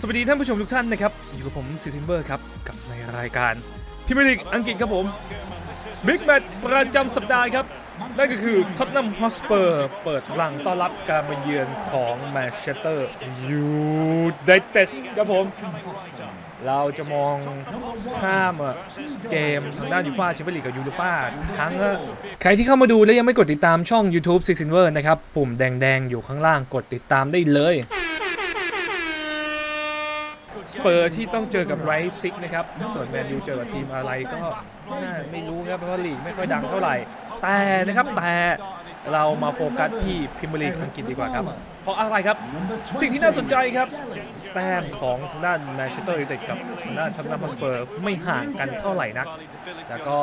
สวัสดีท่านผู้ชมทุกท่านนะครับ อยู่กับผมซีซินเบอร์ครับ กับในรายการพิมยร์ลีกอังกฤษครับผมบิ๊กแมตช์ประจำสัปดาห์ครับ นั่นก็คือท็อตแนมฮอสเปอร์เปิดหลังต้อนรับการมาเยือนของแมนเชสเตอร์ยูไนเต็ดครับผม เราจะมองข้ามเกมทางด้านยูฟ่าแชมเปี้ยนลีกกับยูโรป้าทั้ง ใครที่เข้ามาดูและยังไม่กดติดตามช่อง YouTube c i n v e r นะครับ ปุ่มแดงๆ อยู่ข้างล่างกดติดตามได้เลย สเปอร์ที่ต้องเจอกับไรซิกนะครับ ส่วนแมนยูเจอกับทีมอะไรก็น่าไม่รู้ครับเพราะลีกไม่ค่อยดังเท่าไหร่ แต่นะครับแต่เรามาโฟกัสที่พรีเมียร์ลีกอังกฤษดีกว่าครับ เพราะอะไรครับ สิ่งที่น่าสนใจครับ แต้มของทางด้านแมนเชสเตอร์ยูไนเต็ดกับทางด้านทัพนัมสเปอร์ไม่ห่างกันเท่าไหร่นัก แล้วก็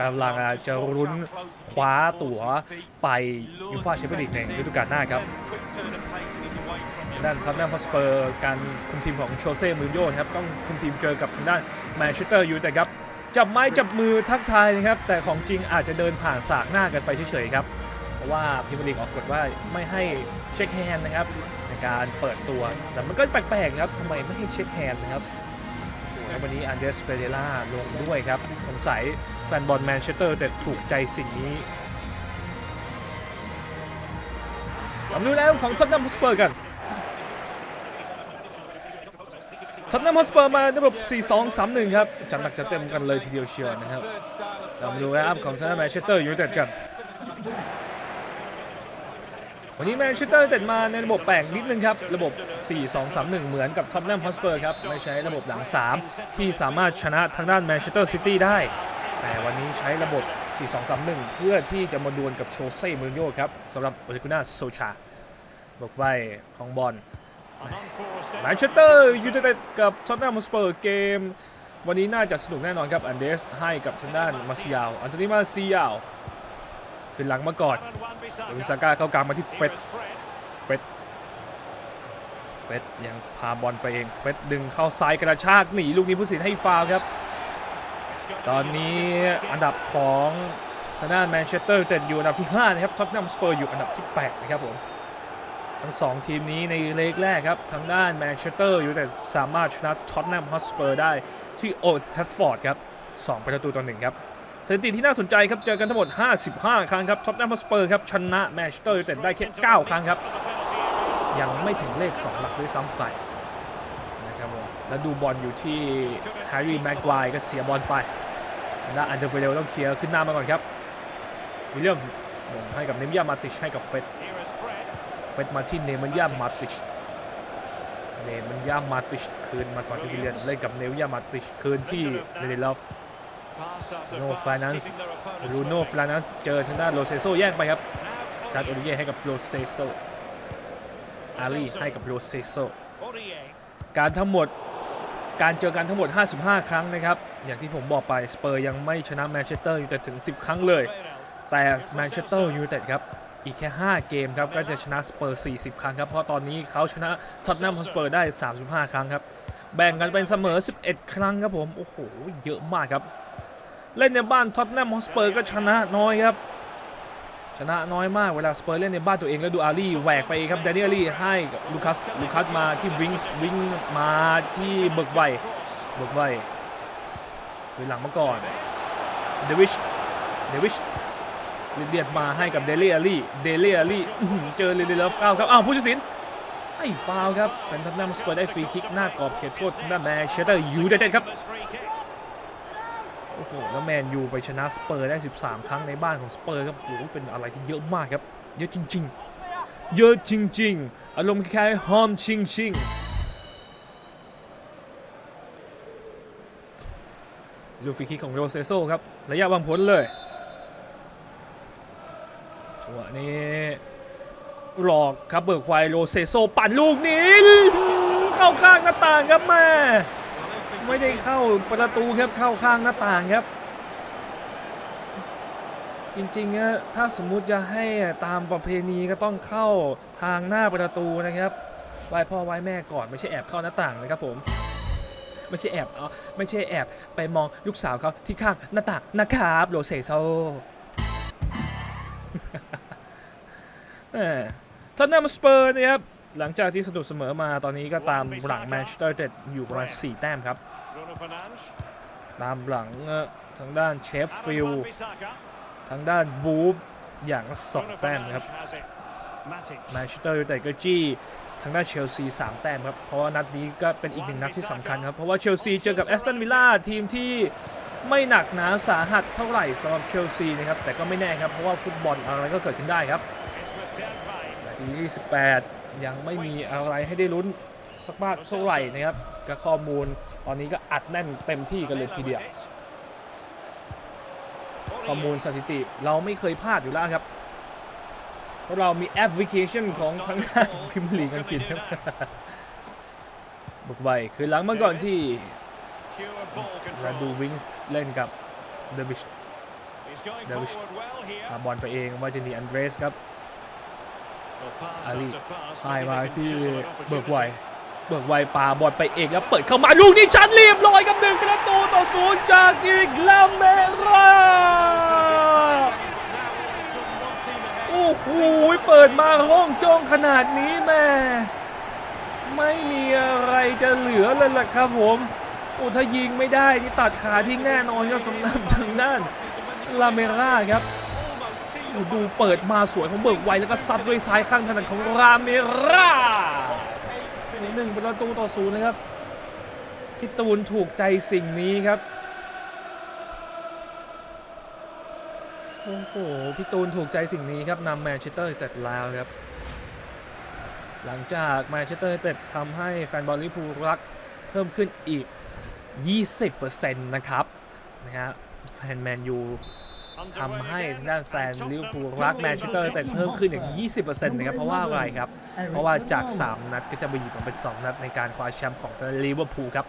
กำลังจะรุ้นคว้าตั๋วไปยูฟ่าแชมเปี้ยนลีกในฤดูกาลหน้าครับ ด้านท็อตแนมฮอสเปอร์การคุมทีมของโชเซ่มูรินโญ่นะครับต้องคุมทีมเจอกับทางด้านแมนเชสเตอร์ยูไนเต็ดครับจับไม้จับมือทักทายนะครับแต่ของจริงอาจจะเดินผ่านสากหน้ากันไปเฉยๆครับเพราะว่าพรีเมียร์ลีกออกกฎว่าไม่ให้เช็คแฮนด์นะครับในการเปิดตัวแต่มันก็แปลกๆครับทำไมไม่ให้เช็คแฮนด์นะครับแล้ววันนี้อันเดรสเปเรล่าลงด้วยครับสงสัยแฟนบอลแมนเชสเตอร์แต่ถูกใจสิ่งนี้เรามดูแล้วของท็อตแนมฮอสเปอร์กัน ท็อตแนมฮอสเปอร์มาในระบบ 4-2-3-1 ครับ จัดหนักจัดเต็มกันเลยทีเดียวเชียวนะครับเรามาดูไลน์อัพของทางด้านแมนเชสเตอร์ยูไนเต็ดกัน วันนี้แมนเชสเตอร์ยูไนเต็ดมาในระบบแปลกนิดนึงครับ ระบบ 4-2-3-1 เหมือนกับท็อตแนมฮอสเปอร์ครับไม่ใช้ระบบหลัง 3 ที่สามารถชนะทางด้านแมนเชสเตอร์ซิตี้ได้ แต่วันนี้ใช้ระบบ 4-2-3-1 เพื่อที่จะมาดวลกับโชเซ่มูรินโญ่ครับสำหรับโอเลกุน่าโซชาบอกไว้ของบอล แมนเชสเตอร์ยูไนเต็ดกับท็อตแนมสเปอร์เกม วันนี้น่าจะสนุกแน่นอนครับอันเดสให้กับทางด้านมาซิยาวอันโตนีมาซิยาวขึ้นหลังมาก่อนเดวิสาก้าเข้ากลางมาที่เฟดเฟดเฟดยังพาบอลไปเองเฟดดึงเข้าซ้ายกระชากหนีลูกนี้ผู้สินให้ฟาวครับ ตอนนี้อันดับของทางด้านแมนเชสเตอร์ยูไนเต็ดอยู่อันดับที่5นะครับท็อตแนมสเปอร์อยู่อันดับที่8นะครับผม ทั้งสองทีมนี้ในเลกแรกครับ ทางด้านแมนเชสเตอร์ยูไนเต็ดสามารถชนะท็อตแนมฮอสเปอร์ได้ที่โอลด์แทฟฟอร์ดครับ2ประตูต่อหนึ่งครับสถิติที่น่าสนใจครับ เจอกันทั้งหมด 55 ครั้งครับท็อตแนมฮอสเปอร์ครับ ชนะแมนเชสเตอร์ยูไนเต็ดได้แค่9ครั้งครับ ยังไม่ถึงเลข 2 หลักด้วยซ้ำไปนะครับผมแล้วดูบอลอยู่ที่แฮร์รี่แม็กไกว์ก็เสียบอลไปทางด้านอันเดอร์เวเลต้องเคลียร์ขึ้นหน้ามาก่อนครับวิลเลียมลงให้กับเนมิยามาติชให้กับเฟด เฟดมาที่เนมันยามาติชเนมันยามาติชคืนมาก่อนที่วิลเลียนเล่นกับเนวิยามาติชคืนที่เรเดลอฟโนฟลานันส์รูโนฟลานันส์เจอทางด้านโรเซโซแย่งไปครับซาดโอริเย่ให้กับโรเซโซอาลีให้กับโรเซโซการทั้งหมดการเจอกันทั้งหมด 55 ครั้งนะครับ อย่างที่ผมบอกไป สเปอร์ยังไม่ชนะแมนเชสเตอร์ยูไนเต็ดถึง 10 ครั้งเลย แต่แมนเชสเตอร์ยูไนเต็ดครับ อีกแค่ 5 เกมครับก็จะชนะสเปอร์ 40 ครั้งครับ เพราะตอนนี้เขาชนะท็อตแนมฮอสเปอร์ได้ 35 ครั้งครับ แบ่งกันเป็นเสมอ 11 ครั้งครับผม โอ้โห เยอะมากครับ เล่นในบ้านท็อตแนมฮอสเปอร์ก็ชนะน้อยครับ ชนะน้อยมากเวลาสเปอร์เล่นในบ้านตัวเองแล้วดูอารีแหวกไปครับแดเนียลลี่ให้ลูคัสลูคัสมาที่วิงส์วิงมาที่เบิกไวเบิกไวคืนหลังมาก่อนเดวิชเดวิช เรียดมาให้กับเดเลียรี่เดเลียรี่อื้อหือเจอเรเลฟเก้าครับ อ้าวผู้ตัดสินให้ฟาวครับ เป็นทัพนัมสเปอร์ได้ฟรีคิกหน้ากรอบเขตโทษทางด้าแมนเชสเตอร์ยูไนเต็ดครับ โอ้โห แล้วแมนยูไปชนะสเปอร์ได้ 13 ครั้งในบ้านของสเปอร์ครับโอ้โหเป็นอะไรที่เยอะมากครับ เยอะจริง ๆ เยอะจริง ๆ อารมณ์คล้ายๆฮอมชิงชิงดูฟรีคิกของโรเซโซครับ ระยะวางผลเลย นี้หลอกครับเบิกไฟโรเซโซปั่นลูกนี้ เข้าข้างหน้าต่างครับแม่ไม่ได้เข้าประตูครับเข้าข้างหน้าต่างครับ จริงๆอะถ้าสมมุติจะให้ตามประเพณีก็ต้องเข้าทางหน้าประตูนะครับไหว้พ่อไหว้แม่ก่อนไม่ใช่แอบเข้าหน้าต่างนะครับผมไม่ใช่แอบเอาไม่ใช่แอบไปมองลูกสาวเขาที่ข้างหน้าต่างนะครับโรเซโซ ท็อตแนมสเปอร์นะครับ หลังจากที่สะดุดเสมอมาตอนนี้ก็ตามหลังแมนเชสเตอร์ยูไนเต็ดอยู่ประมาณ4แต้มครับ ตามหลังทางด้านเชฟฟิลด์ทางด้านวูฟอย่างละสองแต้มครับแมนเชสเตอร์ยูไนเต็ดก็จี้ทางด้านเชลซีสามแต้มครับ เพราะว่านัดนี้ก็เป็นอีกหนึ่งนัดที่สำคัญครับ เพราะว่าเชลซีเจอกับแอสตันวิลล่าทีมที่ไม่หนักหนาสาหัสเท่าไหร่สำหรับเชลซีนะครับ แต่ก็ไม่แน่ครับ เพราะว่าฟุตบอลอะไรก็เกิดขึ้นได้ครับ ทีที่18ยังไม่มีอะไรให้ได้ลุ้นสักมากเท่าไหร่นะครับก็ข้อมูลตอนนี้ก็อัดแน่นเต็มที่กันเลยทีเดียวข้อมูลสถิติเราไม่เคยพลาดอยู่แล้วครับเพราะเรามีแอปพลิเคชันของทางด้านพิมพ์ลีกอังกฤษครับบุกไวคือหลังเมาก่อนที่ราดูวิงส์เล่นกับเดวิช Davish พาบอลไปเองว่าจะนีอันเดรสครับ อาลีให้ให้มามาที่ที่เบิเบิกกไวไวเบิกไวปาบอลไปเองแล้วเปิดเข้ามาลูกนี้ชัดเรียบร้อยกับหนึ่งประตูต่อศูนย์จากอีริกลาเมราโอ้โหเปิดมาห้องจ้องขนาดนี้แม่ไม่มีอะไรจะเหลือเลยล่ะครับผมโอ้ถ้ายิงไม่ได้นี่ตัดขาทิ้งแน่นอนครับสำหรับทางด้านลาเมราครับโอ้ ดูเปิดมาสวยของเบิกไวแล้วก็ซัดด้วยซ้ายข้างถนัดของลาเมราหนึ่งประตูต่อศูนย์เลยครับพี่ตูนถูกใจสิ่งนี้ครับโอ้โหพี่ตูนถูกใจสิ่งนี้ครับนำแมนเชสเตอร์เต็ดแล้วครับ หลังจากแมนเชสเตอร์เต็ดทำให้แฟนบอลลิพูรักเพิ่มขึ้นอีก 20%นะครับนะฮะแฟนแมนยู ทำให้ทางด้านแฟนลิเวอร์พูลรักแมนเชสเตอร์ยูไนเต็ดเพิ่มขึ้นอีก20%นะครับเพราะว่าอะไรครับ เพราะว่าจาก 3 นัดก็จะไปอยู่กันเป็น 2 นัดในการคว้าแชมป์ของทางลิเวอร์พูลครับ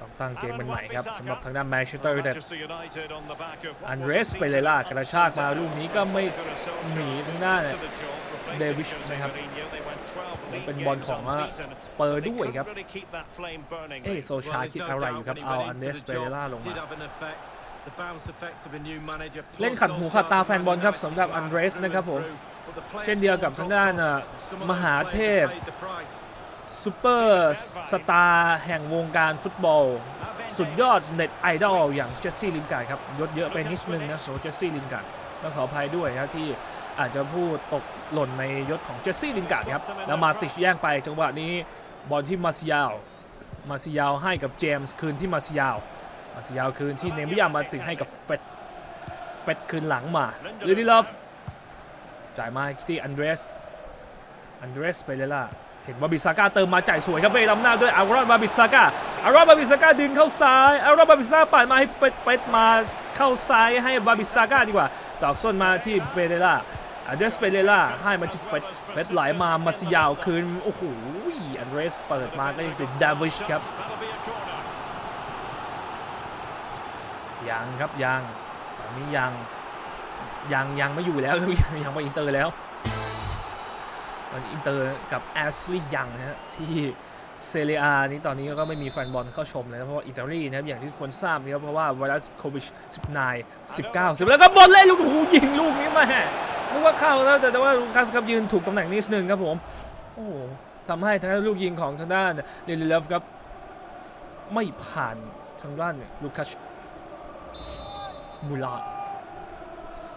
ต้องตั้งเกมเป็นใหม่ครับสำหรับทางด้านแมนเชสเตอร์ยูไนเต็ดอันเรสไปเลยล่ะกระชากมาลูกนี้ก็ไม่หนีทางด้านเดวิชนะครับ เป็นบอลของสเปอร์ด้วยครับ เอ๊โซชาคิดอะไรอยู่ครับเอาอันเดสเปเรล่าลงมาเล่นขัดหูขัดตาแฟนบอลครับสำหรับอันเดรสนะครับผม เช่นเดียวกับทางด้านอะมหาเทพซูเปอร์สตาร์แห่งวงการฟุตบอล สุดยอดเน็ตไอดอลอย่างเจสซี่ลินการ์ครับยศเยอะไปนิดนึงนะสำหรับเจสซี่ลินการ์ต้องขออภัยด้วยนะที่ อาจจะพูดตกหล่นในยศของเจสซี่ลินการ์ดครับ แล้วมาติดแย่งไปจังหวะนี้บอลที่มาซิยาว มาซิยาวให้กับเจมส์คืนที่มาซิยาว มาซิยาวคืนที่เนมิยามาติดให้กับเฟดเฟดคืนหลังมาลิดิลอฟจ่ายมาที่อันเดรส อันเดรสไปเลยล่ะเห็นว่าบิซาก้าเติมมาจ่ายสวยครับเบลล้ำหน้าด้วยอารอนบาบิซาก้าอารอนบาบิซาก้าดึงเข้าซ้ายอารอนบาบิซาก้าปัดมาให้เฟดเฟดมาเข้าซ้ายให้บาบิซาก้าดีกว่าตอกส้นมาที่เปเรล่า อันเดรสเปเรล่าให้มาที่เฟดเฟดไหลมามาซิยาวคืน โอ้โห อันเดรสเปิดมาก็ยังเป็นดาวิชครับ ยังครับยังตอนนี้ยังยังยังไม่อยู่แล้วยังยังไปอินเตอร์แล้วตอนนี้อินเตอร์กับแอสลีย์ยังนะฮะที่เซเรียนี้ตอนนี้ก็ไม่มีแฟนบอลเข้าชมเลยนะเพราะว่าอิตาลีนะครับอย่างที่คนทราบนะครับเพราะว่าไวรัสโควิด19 19 10แล้วก็บอลเล่นลูกโอ้โหยิงลูกนี้ม่ นึกว่าเข้าแล้วแต่แต่ว่าลูคัสครับยืนถูกตำแหน่งนิดนึงครับผม โอ้โหทำให้ทางด้านลูกยิงของทางด้านเดลิเลฟครับ ไม่ผ่านทางด้านลูคัสมูลา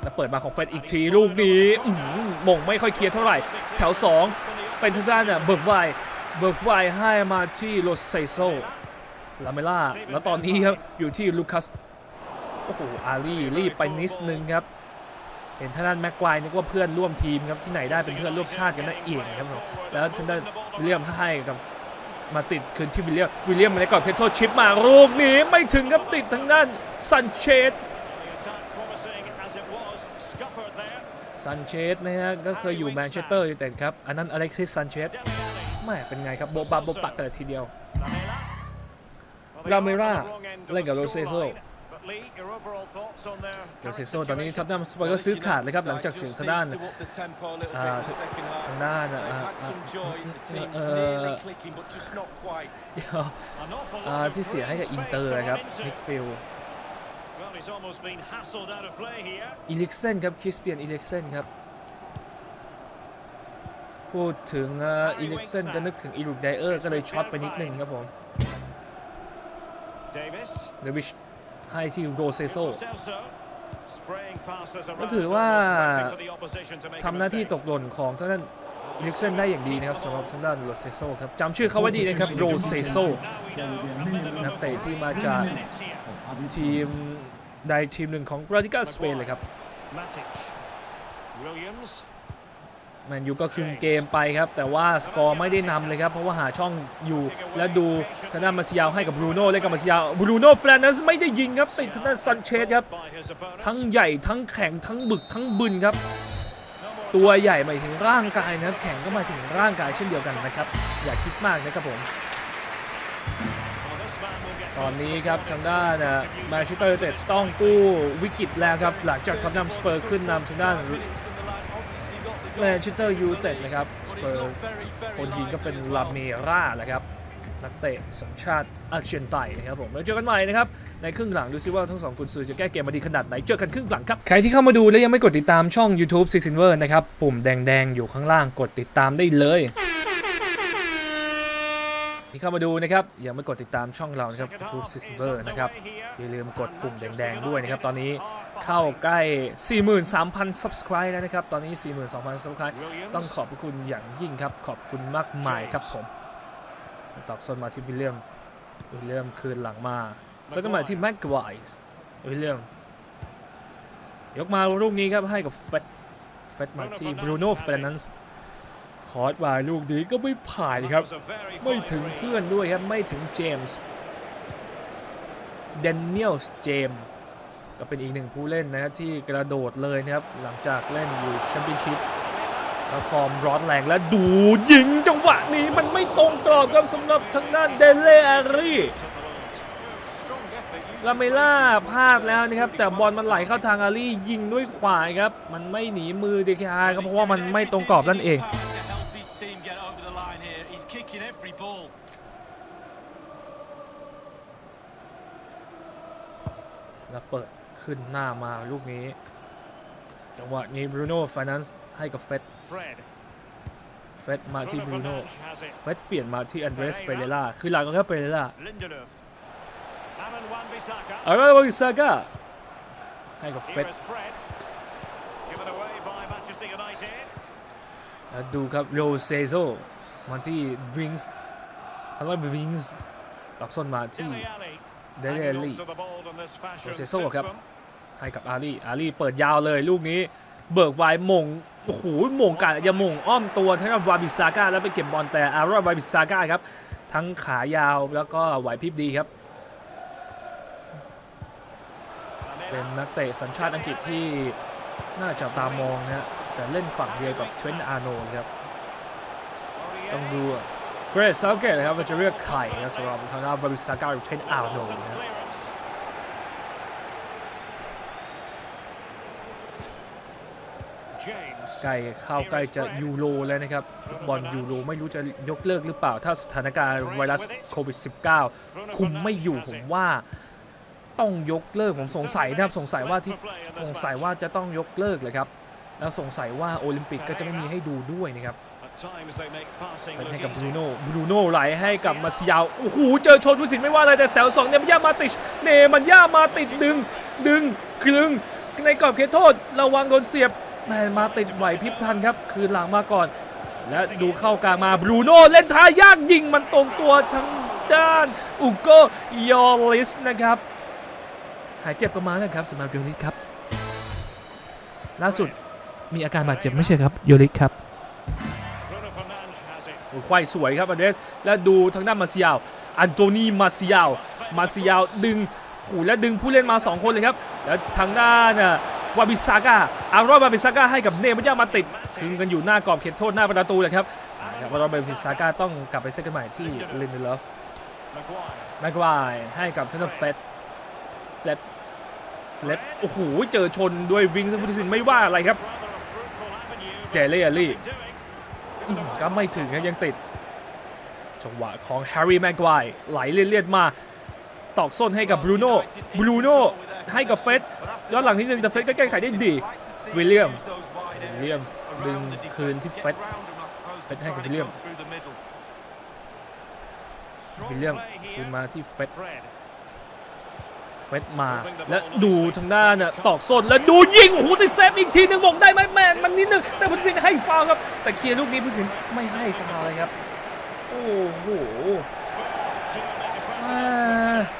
แล้วเปิดมาของเฟดอีกทีลูกนี้มงไม่ค่อยเคลียร์เท่าไหร่ แถว 2 เป็นทางด้านเนี่ยเบิร์กไวเบิร์กไวให้มาที่โรเซโซลาเมล่า แล้วตอนนี้ครับ อยู่ที่ลูคัส โอ้โห อารีรีบไปนิดนึงครับ เห็นทางด้นแม็กไกวร์นึกว่าเพื่อนร่วมทีมครับที่ไหนได้เป็นเพื่อนร่วมชาติกันนั่นเองครับผมแล้วทางด้นวิลเลียมให้กับมาติดคืนที่วิลเลียมวิลเลียมมาได้ก่อนเพโทชิปมาลูกนี้ไม่ถึงครับติดทางด้านซันเชสซันเชสนะฮะก็เคยอยู่แมนเชสเตอร์ยูไนเต็ดครับอันนั้นอเล็กซิสซันเชสแม่เป็นไงครับโบบาโบปักกันเลยทีเดียวราเมร่าเล่นกับโรเซโซ โซโรเซโซตอนนี้ท็อตแนมสปอร์ก็ซื้อขาดเลยครับหลังจากเสียงทางด้านอ่าทางด้านอ่าอ่าเอ่อเดี๋ยวอ่าที่เสียให้กับอินเตอร์นะครับนิกฟิลอีลิกเซนครับคริสเตียนอีลิกเซนครับพูดถึงอีลิกเซนก็นึกถึงอีรุกไดเออร์ก็เลยช็อตไปนิดนึงครับผม Davis. เดวิช ให้ที่โรเซโซ Lo Celso. Spraying passes around ก็ถือว่า waiting for the opposition to make a ทำหน้าที่ต mistake. กหล่นของทางด้านอีลิกเซนได้อย่างดีนะครับสำหรับทางด้านโรเซโซครับจำชื่อเขาไว้ดีนะครับโรเซโซนักเตะที่มาจากทีมใดทีมหนึ่งของราดิกาสเปนเลยครับ Matic. Williams. แมนยูก็คืนเกมไปครับ แต่ว่าสกอร์ไม่ได้นำเลยครับ เพราะว่าหาช่องอยู่และดูทางด้านมาซิยาวให้กับบรูโน่เล่นกับมาซิยาวบรูโน่แฟรนัสไม่ได้ยิงครับติดทางด้านซันเชสครับ ทั้งใหญ่ทั้งแข็งทั้งบึกทั้งบึนครับ ตัวใหญ่มาถึงร่างกายนะครับ แข็งก็มาถึงร่างกายเช่นเดียวกันนะครับ อย่าคิดมากนะครับผมตอนนี้ครับทางด้านแมนเชสเตอร์ยูไนเต็ดต้องกู้วิกฤตแล้วครับ หลังจากท็อตแนมสเปอร์ขึ้นนำทางด้าน แมนเชสเตอร์ยูไนเต็ดนะครับสเปอร์คนยิงก็เป็นลาเมร่าแหละครับนักเตะสัญชาติอาร์เจนไตนนะครับผมแล้วเจอกันใหม่นะครับ ในครึ่งหลังดูซิว่าทั้งสองกุนซือจะแก้เกมมาดีขนาดไหน เจอกันครึ่งหลังครับ ใครที่เข้ามาดูและยังไม่กดติดตามช่อง YouTube c i s i n v e r นะครับ ปุ่มแดงๆ อยู่ข้างล่างกดติดตามได้เลย ที่เข้ามาดูนะครับยังไม่กดติดตามช่องเรานะครับ YouTube s i s t e r นะครับอย่าลืมกดปุ่มแดงๆด้วยนะครับ ตอนนี้เข้าใกล้ 43,000 subscribe แล้วนะครับ ตอนนี้ 42,000 subscribe ต้องขอบคุณอย่างยิ่งครับ ขอบคุณมากมายครับผมตอกซนมาที่วิลเลียมวิลเลียมคืนหลังมาแล้วก็มาที่แม็กไวส์วิลเลียมยกมาลูกนี้ครับให้กับเฟดเฟดมาที่บรูโน่เฟรนันส์ คอร์สวายลูกนี้ก็ไม่ผ่านครับ That was a very ไม่ fine ถึง read. เพื่อนด้วยครับ ไม่ถึงเจมส์เดนเนียลเจมส์ก็เป็นอีกหนึ่งผู้เล่นนะครับที่กระโดดเลยนะครับ หลังจากเล่นอยู่แชมเปี้ยนชิพแล้วฟอร์มร้อนแรงและดูยิงจังหวะนี้มันไม่ตรงกรอบครับสำหรับทางด้านเดเลอารีลาเมล่าพลาดแล้วนะครับ แต่บอลมันไหลเข้าทางอารียิงด้วยขวาครับ มันไม่หนีมือเดคอาครับเพราะว่ามันไม่ตรงกรอบนั่นเอง He's kicking every ball. แล้วเปิดขึ้นหน้ามาลูกนี้ จังหวะนี้บรูโน่ฟ i น a นซ์ให้กับเฟด Fred. เฟดมาที่บ Bruno รูโน่ Fernandes has it. เฟดเปลี่ยนมาที่อันเดรสเปเรล่า คือหลังก็แค่เปเรล่า Lindelof. Alan Wan-Bissaka. อาราวาบิซาก้าให้กับเฟ Here ด is Fred. Given away by Manchester United. แล้วดูครับโรเซโซ มาที่วิงส์ฮัลโหลวิงส์หลักส้นมาที่ Dele Alli. เดเร Hanging ลี่ on to the ball in this fashion. Proceso suits ครับ them. ให้กับอารีอารีเปิดยาวเลยลูกนี้ เบิกไวมงโอ้โหมงกันจะมงอ้อมตัวทั้งกับวาบิซาก้าแล้วไปเก็บบอลแต่อาราวาบิซาก้าครับ ทั้งขายาวแล้วก็ไหวพริบดีครับ เป็นนักเตะสัญชาติอังกฤษที่น่าจับตามองนะฮะแต่เล่นฝั่งเดียวกับเทรนต์อาร์โนลด์ครับ ต้องดูเกรซเซาเกตนะครับว่าจะเรียกใครนะสำหรับทางด้านวาบิซาก้าหรือเทรนต์อาร์โนลด์ Nelson's นะ clearance. ใกล้เข้าใกล้จะยูโรแล้วนะครับฟุตบอลยูโรไม่รู้จะยกเลิกหรือเปล่า ถ้าสถานการณ์ไวรัสโควิด -19 คุมไม่อยู่ผมว่าต้องยกเลิกผมสงสัยนะครับสงสัยว่าที่สงสัยว่าจะต้องยกเลิกเลยครับ แล้วสงสัยว่าโอลิมปิกก็จะไม่มีให้ดูด้วยนะครับ At times they make passing เป็น look ให้กับบรู easy. โน่บรูโน่ไหลให้กับมาซิยาวโอ้โหเจอชนผู้สินไม่ว่าอะไรแต่แสวสองเนมันย่ามาติชเนมันย่ามาติดดึง ดึงคลึงในกรอบเขตโทษระวังโดนเสียบแต่มาติดไหวพริบทันครับ คืนหลังมาก่อน และดูเข้ากลางมาบรูโน่เล่นท้ายยากยิงมันตรงตัวทั้งด้านอุโกยอริสนะครับ หายเจ็บกันมาแล้วครับสำหรับโยริสครับ ล่าสุดมีอาการบาดเจ็บไม่ใช่ครับโยริสครับ ควายสวยครับอันเดรสแล้วดูทางด้านมาเซียลอันโตนีมาเซียลมาเซียลดึงโอ้โหแล้วดึงผู้เล่นมา 2 คนเลยครับ แล้วทางด้านวาบิซาก้าอารอบาบิซาก้าให้กับเนมันยามาติดคึงกันอยู่หน้ากรอบเขตโทษหน้าประตูเลยครับอารับวารอบาบิซาก้าต้องกลับไปเซตกันใหม่ที่ลินเดลฟ Maguire. แม็กไวให้กับทางด้านเฟดเฟดเฟดโอ้โหเจอชนด้วยวิงซ์พุทธิสินไม่ว่าอะไรครับเจเล่ลี่ ก็ไม่ถึงยังติด จังหวะของแฮร์รี่แม็กไกวร์ไหลเลียดๆมาตอกส้นให้กับบรูโน่บรูโน่ให้กับเฟสย้อนหลังนิดนึงแต่เฟสก็แก้ไขได้ดีวิลเลียมวิลเลียมดึงคืนที่เฟสฟดให้กับวิลเลียมวิลเลียมคืนมาที่เฟด Fred. เฟดมา และดูทางด้านน่ะตอกส้นแล้วดูยิงโอ้โหแต่เซฟอีกทีหนึ่งบอกได้ไหมแม่งมันนิดนึงแต่ผู้ตัดสินให้ฟาวล์ครับ แต่เคลียร์ลูกนี้ผู้ตัดสินไม่ให้ฟาวล์เลยครับ โอ้โห Spurs to make a อ่ pass. า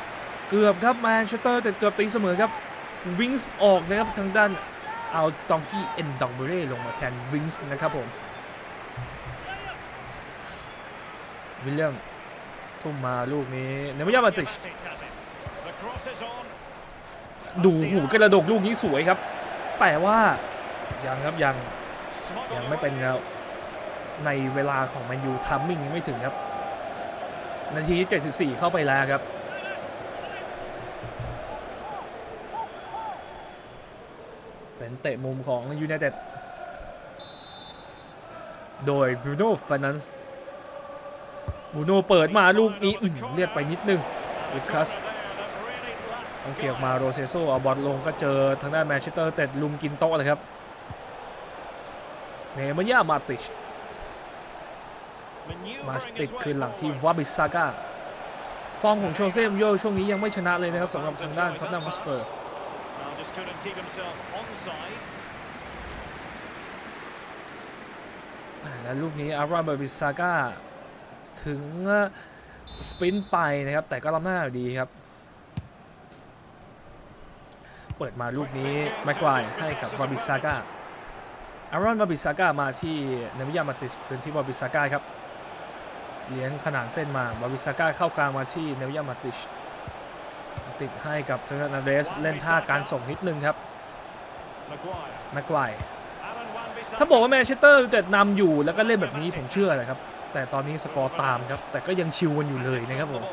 เกือบครับแมนเชสเตอร์แต่เกือบตีเสมอครับวิงส์ออกนะครับทางด้านเอาดองกี้เอ็นดองเบเร่ลงมาแทนวิงส์นะครับผมวิลเลียมทุ่มมาลูกนี้เนมิยามาติช ดูหูกระดกลูกนี้สวยครับ แต่ว่ายังครับยังยังไม่เป็นแล้วในเวลาของแมนยูทัมมิ่งยังไม่ถึงครับ นาที 74 เข้าไปแล้วครับ เป็นเตะมุมของยู i นเต็ดโดยบรูโน่ฟ r นันส์บรูโน่เปิดมาลูกนี้อื้อหือเลียดไปนิดนึงลูคัส ต้องเคลียร์ออกมาโรเซโซเอาบอลลงก็เจอทางด้านแมนเชสเตอร์เต็ดลุมกินโต๊ะเลยครับเนมย่ามาติชมาติดคืนหลังที่วาบิซาก้าฟอร์มของโชเซ่มโยช่วงนี้ยังไม่ชนะเลยนะครับสำหรับทางด้านท็อตแนมฮอสเปอร์และลูกนี้อารอนบาบิซาก้าถึงสปรินต์ไปนะครับ แต่ก็ล้ำหน้าอยู่ดีครับ เปิดมาลูกนี้แม็กไกวร์ให้กับวาบิซาก้าอารอนวาบิซาก้ามาที่เนมิยามาติชคืนที่วาบิซาก้าครับ เลี้ยงขนานเส้นมาวาบิซาก้าเข้ากลางมาที่เนมิยามาติชติดให้กับเทอร์นาเดสเล่นท่าการส่งนิดนึงครับแม็กไกวร์ถ้าบอกว่าแมนเชสเตอร์จะนำอยู่แล้วก็เล่นแบบนี้ผมเชื่อเลยครับ แต่ตอนนี้สกอร์ตามครับ แต่ก็ยังชิวกันอยู่เลยนะครับผม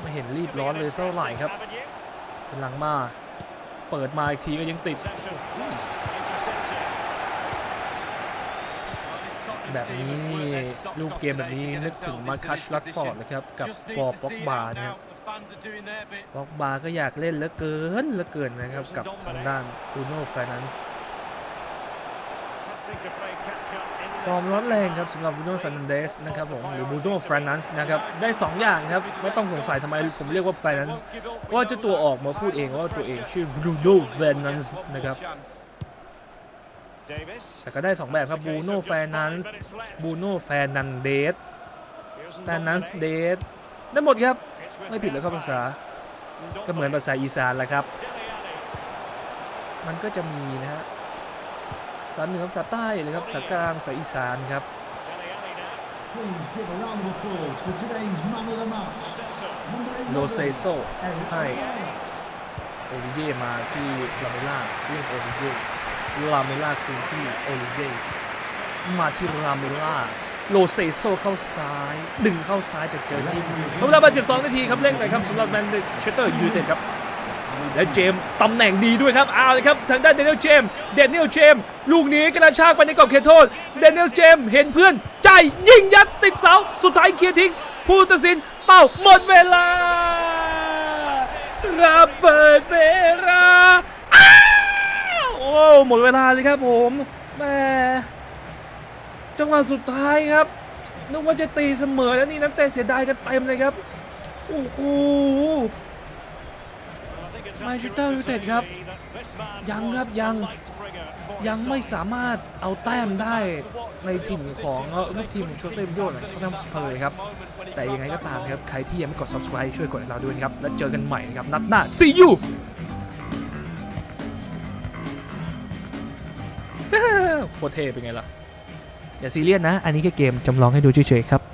ไม่เห็นรีบร้อนเลยเท่าไหร่ครับ เป็นหลังมา เปิดมาอีกทีก็ยังติด Interception. Intercepted. แบบนี้นี่ลูกเกมแบบนี้นึกถึงมาคัชลัดฟอร์ดนะครับ กับบอบ็อกบาร์นะครับบ็อกบาร์ก็อยากเล่นเหลือเกินเหลือเกินนะครับ กับทางด้านบูโน่แฟนันส์ ฟอร์มร้อนแรงครับสำหรับบูโน่แฟนันเดสนะครับผมหรือบูโน่แฟนันส์นะครับได้ 2 อย่างครับ ไม่ต้องสงสัยทำไมผมเรียกว่าแฟนันส์เพราะว่าเจ้าตัวออกมาพูดเองว่าตัวเองชื่อบูโน่แฟนันส์นะครับ Davis. แต่ก็ได้ 2 แบบครับบูโน่แฟนันส์บูโน่แฟนันเดส Here's แฟนันส์ Ndombele. เดสได้หมดครับ It's with ไม่ผิดเลยครับ Pogba. ภาษา Ndombele. ก็เหมือนภาษาอีสานแหละครับ Dele Alli. มันก็จะมีนะฮะ ภาษาเหนือภาษาใต้เลยครับภาษากลางภาษาอีสานครับ Dele Alli now. Please give a round of applause for today's man of the match. Celso. Number โลเซ 11, โซ Eric ให้ Bailly. โอลิเย่มาที่ลาเมล่าเล่นโอลิเย่ลาเมล่าคืนที่โอลิเย่มาที่ลาเมล่าโลเซโซเข้าซ้าย ดึงเข้าซ้ายแต่เจอจิ้มเวลาบาดเจ็บ2นาทีครับเร่งหน่อยครับสำหรับแมนเชสเตอร์ยูไนเต็ดครับ และเจมส์ตำแหน่งดีด้วยครับเอาเลยครับทางด้านเดนิเอลเจมส์เดนิเอลเจมส์ลูกนี้กระชากไปในกรอบเขตโทษเดนิเอลเจมส์เห็นเพื่อนใจยิงยัดติดเสาสุดท้ายเคลียร์ทิ้งผู้ตัดสินเป้าหมดเวลาระเบิดเวลาอ้าวโอ้หมดเวลาเลยครับผมแม่จังหวะสุดท้ายครับนึกว่าจะตีเสมอแล้วนี่นักเตะเสียดายกันเต็มเลยครับโอ้โห Well, I think it's Manchester accurate to United say ครับ ยังครับยังยังไม่สามารถเอาแต้มได้ในถิ่นของลูกทีมของโชเซ่มิโยนเขาทำสเปอร์ครับ แต่ยังไงก็ตามครับ ใครที่ยังไม่กด subscribe ช่วยกดให้เราด้วยครับ แล้วเจอกันใหม่นะครับ นัดหน้า see you โคเทเป็นไงล่ะ อย่าซีเรียสนะ อันนี้แค่เกมจำลองให้ดูเฉยๆครับ